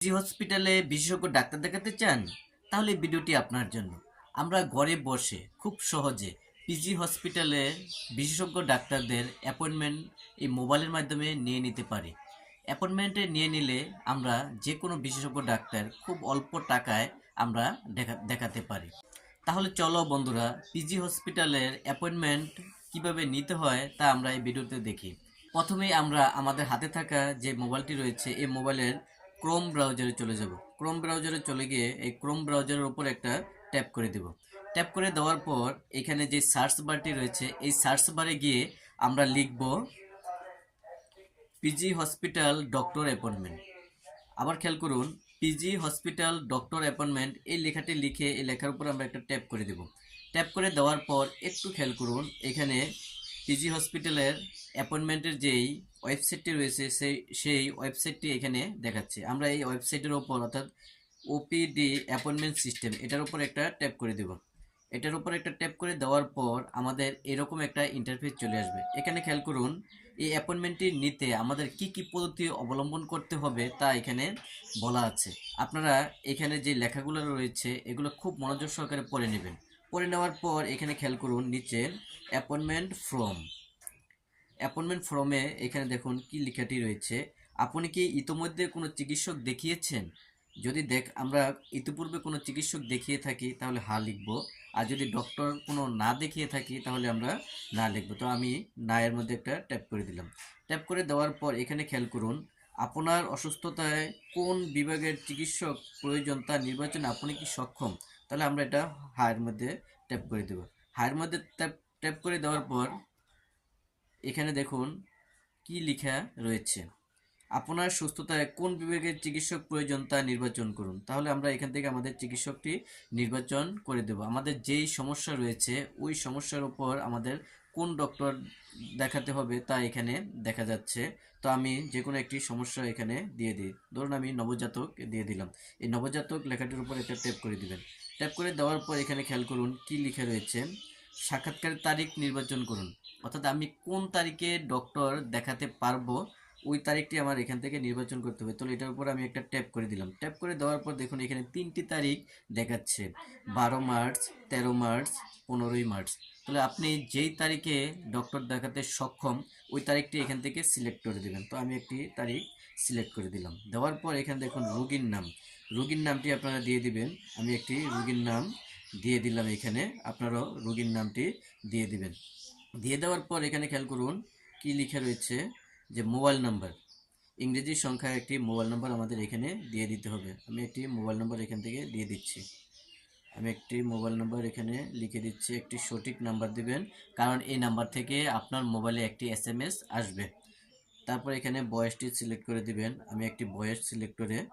জি হসপিটালে বিশেষজ্ঞ ডাক্তার দেখাতে চান, তাহলে ভিডিওটি আপনার জন্য। আমরা ঘরে বসে খুব সহজে পিজি হসপিটালে বিশেষজ্ঞ ডাক্তারদের অ্যাপয়েন্টমেন্ট এই মোবাইলের মাধ্যমে নিয়ে নিতে পারি। অ্যাপয়েন্টমেন্টে নিয়ে নিলে আমরা যে কোনো বিশেষজ্ঞ ডাক্তার খুব অল্প টাকায় আমরা দেখা, দেখাতে পারি। তাহলে চলো বন্ধুরা পিজি হসপিটালের অ্যাপয়েন্টমেন্ট কীভাবে নিতে হয় তা আমরা এই ভিডিওতে দেখি। প্রথমেই আমরা আমাদের হাতে থাকা যে মোবাইলটি রয়েছে, এই মোবাইলের ক্রোম ব্রাউজারে চলে যাব। ক্রোম ব্রাউজারে চলে গিয়ে এই ক্রোম ব্রাউজারের উপর একটা ট্যাপ করে দেব। ট্যাপ করে দেওয়ার পর এখানে যে সার্চ বারটি রয়েছে, এই সার্চ বারে গিয়ে আমরা লিখব পিজি হসপিটাল ডক্টর অ্যাপয়েন্টমেন্ট আবার খেয়াল করুন পিজি হসপিটাল ডক্টর অ্যাপয়েন্টমেন্ট এই লেখাটি লিখে এই লেখার উপর আমরা একটা ট্যাপ করে দেব। ট্যাপ করে দেওয়ার পর একটু খেয়াল করুন, এখানে পিজি হসপিটালের অ্যাপয়েন্টমেন্টের যেই ওয়েবসাইটটি রয়েছে, সেই সেই ওয়েবসাইটটি এখানে দেখাচ্ছে। আমরা এই ওয়েবসাইটের ওপর, অর্থাৎ ওপিডি অ্যাপয়েন্টমেন্ট সিস্টেম এটার উপর একটা ট্যাপ করে দেব। এটার উপর একটা ট্যাপ করে দেওয়ার পর আমাদের এরকম একটা ইন্টারফেস চলে আসবে। এখানে খেয়াল করুন, এই অ্যাপয়েন্টমেন্টটি নিতে আমাদের কি কি পদ্ধতি অবলম্বন করতে হবে তা এখানে বলা আছে। আপনারা এখানে যে লেখাগুলো রয়েছে, এগুলো খুব মনোযোগ সহকারে পড়ে নেবেন। পড়ে নেওয়ার পর এখানে খেয়াল করুন নিচে অ্যাপয়েন্টমেন্ট ফর্ম অ্যাপয়েন্টমেন্ট ফর্মে এখানে দেখুন কি লেখাটি রয়েছে। আপনি কি ইতোমধ্যে কোনো চিকিৎসক দেখিয়েছেন? যদি দেখ, আমরা ইতিপূর্বে কোনো চিকিৎসক দেখিয়ে থাকি, তাহলে হা লিখব। আর যদি ডক্টর কোনো না দেখিয়ে থাকি, তাহলে আমরা না লিখব। তো আমি না এর মধ্যে একটা ট্যাপ করে দিলাম। ট্যাপ করে দেওয়ার পর এখানে খেয়াল করুন, আপনার অসুস্থতায় কোন বিভাগের চিকিৎসক প্রয়োজন তা নির্বাচনে আপনি কি সক্ষম? তাহলে আমরা এটা হায়ের মধ্যে ট্যাপ করে দেব। হায়ের মধ্যে ট্যাপ ট্যাপ করে দেওয়ার পর এখানে দেখুন কি লেখা রয়েছে। আপনার সুস্থতায় কোন বিভাগের চিকিৎসক প্রয়োজন তা নির্বাচন করুন। তাহলে আমরা এখান থেকে আমাদের চিকিৎসকটি নির্বাচন করে দেব। আমাদের যেই সমস্যা রয়েছে, ওই সমস্যার উপর আমাদের কোন ডক্টর দেখাতে হবে তা এখানে দেখা যাচ্ছে। তো আমি যে কোনো একটি সমস্যা এখানে দিয়ে দিই। ধরুন আমি নবজাতক দিয়ে দিলাম। এই নবজাতক লেখাটির উপর একটা ট্যাপ করে দিবেন। ট্যাপ করে দেওয়ার পর এখানে খেয়াল করুন কি লিখে রয়েছে। সাক্ষাৎকারের তারিখ নির্বাচন করুন। অর্থাৎ আমি কোন তারিখে ডক্টর দেখাতে পারব, ওই তারিখটি আমার এখান থেকে নির্বাচন করতে হবে। তাহলে এটার উপর আমি একটা ট্যাপ করে দিলাম। ট্যাপ করে দেওয়ার পর দেখুন এখানে তিনটি তারিখ দেখাচ্ছে। বারো মার্চ, তেরো মার্চ পনেরোই মার্চ। তাহলে আপনি যেই তারিখে ডক্টর দেখাতে সক্ষম, ওই তারিখটি এখান থেকে সিলেক্ট করে দেবেন। তো আমি একটি তারিখ সিলেক্ট করে দিলাম। দেওয়ার পর এখানে দেখুন রুগীর নাম। রুগীর নামটি আপনারা দিয়ে দিবেন। আমি একটি রুগীর নাম দিয়ে দিলাম এখানে। আপনারাও রুগীর নামটি দিয়ে দিবেন। দিয়ে দেওয়ার পর এখানে খেয়াল করুন কি লিখে রয়েছে যে মোবাইল নাম্বার। ইংরেজি সংখ্যায় একটি মোবাইল নাম্বার আমাদের এখানে দিয়ে দিতে হবে। আমি একটি মোবাইল নাম্বার এখান থেকে দিয়ে দিচ্ছি। আমি একটি মোবাইল নাম্বার এখানে লিখে দিচ্ছি, একটি সঠিক নাম্বার দিবেন, কারণ এই নাম্বার থেকে আপনার মোবাইলে একটি এসএমএস আসবে। তারপর এখানে বয়সটি সিলেক্ট করে দিবেন, আমি একটি বয়স সিলেক্ট করে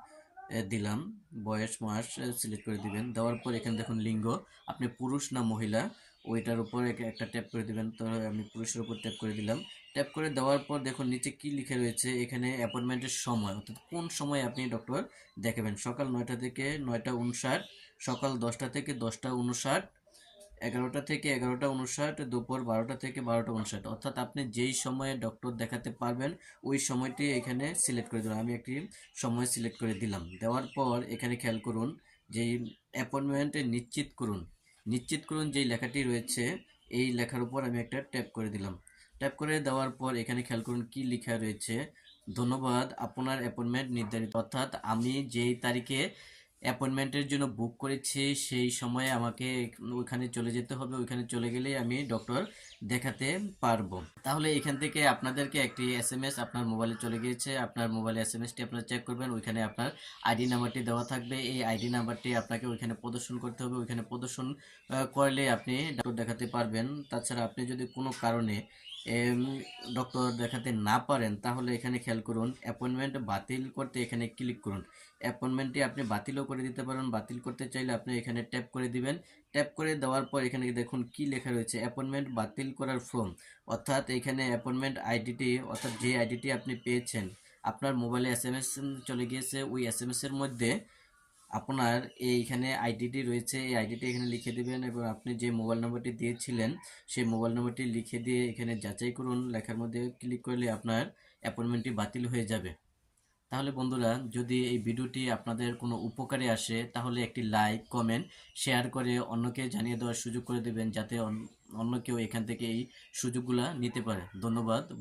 দিলাম, বয়স, মাস সিলেক্ট করে দিবেন। দেওয়ার পর এখানে দেখুন লিঙ্গ, আপনি পুরুষ না মহিলা, ওইটার উপর এক- একটা ট্যাপ করে দিবেন, তো আমি পুরুষের উপর ট্যাপ করে দিলাম। ট্যাপ করে দেওয়ার পর দেখুন নিচে কি লিখে রয়েছে, এখানে অ্যাপয়েন্টমেন্টের সময়, অর্থাৎ কোন সময় আপনি ডক্টর দেখাবেন? সকাল নয়টা থেকে নয়টা উনষাট সকাল দশটা থেকে দশটা উনষাট, এগারোটা থেকে এগারোটা উনষাট, দুপুর বারোটা থেকে বারোটা উনষাট। অর্থাৎ আপনি যেই সময়ে ডক্টর দেখাতে পারবেন, ওই সময়টি এখানে সিলেক্ট করে দিলাম। আমি একটি সময় সিলেক্ট করে দিলাম। দেওয়ার পর এখানে খেয়াল করুন, যেই অ্যাপয়েন্টমেন্টে নিশ্চিত করুন নিশ্চিত করুন যেই লেখাটি রয়েছে, এই লেখার উপর আমি একটা ট্যাপ করে দিলাম। ট্যাপ করে দেওয়ার পর এখানে খেয়াল করুন কি লেখা রয়েছে। ধন্যবাদ, আপনার অ্যাপয়েন্টমেন্ট নির্ধারিত। অর্থাৎ আমি যেই তারিখে অ্যাপয়েন্টমেন্টের জন্য বুক করেছি, সেই সময়ে আমাকে ওইখানে চলে যেতে হবে, ওইখানে চলে গেলেই আমি ডক্টর দেখাতে পারব। তাহলে এখান থেকে আপনাদেরকে একটি এস এম এস আপনার মোবাইলে চলে গিয়েছে, আপনার মোবাইলে এসএমএসটি আপনারা চেক করবেন, ওইখানে আপনার আইডি নাম্বারটি দেওয়া থাকবে, এই আইডি নাম্বারটি আপনাকে ওইখানে প্রদর্শন করতে হবে, ওইখানে প্রদর্শন করলে আপনি ডক্টর দেখাতে পারবেন। তাছাড়া আপনি যদি কোনো কারণে ডক্টর দেখাতে না পারেন, তাহলে এখানে খেয়াল করুন অ্যাপয়েন্টমেন্ট বাতিল করতে এখানে ক্লিক করুন। অ্যাপয়েন্টমেন্টটি আপনি বাতিলও করে দিতে পারেন, বাতিল করতে চাইলে আপনি এখানে ট্যাপ করে দিবেন। ট্যাপ করে দেওয়ার পর এখানে দেখুন কি লেখা রয়েছে অ্যাপয়েন্টমেন্ট বাতিল করার ফর্ম অর্থাৎ এখানে অ্যাপয়েন্টমেন্ট আইডিটি অর্থাৎ যে আইডিটি আপনি পেয়েছেন, আপনার মোবাইলে এস চলে গিয়েছে, ওই এস এর মধ্যে আপনার এইখানে আইডিটি রয়েছে, এই আইডিটি এখানে লিখে দিবেন এবং আপনি যে মোবাইল নাম্বারটি দিয়েছিলেন, সেই মোবাইল নাম্বারটি লিখে দিয়ে এখানে যাচাই করুন, লেখার মধ্যে ক্লিক করলে আপনার অ্যাপয়েন্টমেন্টটি বাতিল হয়ে যাবে। তাহলে বন্ধুরা, যদি এই ভিডিওটি আপনাদের কোনো উপকারে আসে, তাহলে একটি লাইক কমেন্ট শেয়ার করে অন্যকে জানিয়ে দেওয়ার সুযোগ করে দেবেন, যাতে অন- অন্য কেউ এখান থেকে এই সুযোগগুলা নিতে পারে। ধন্যবাদ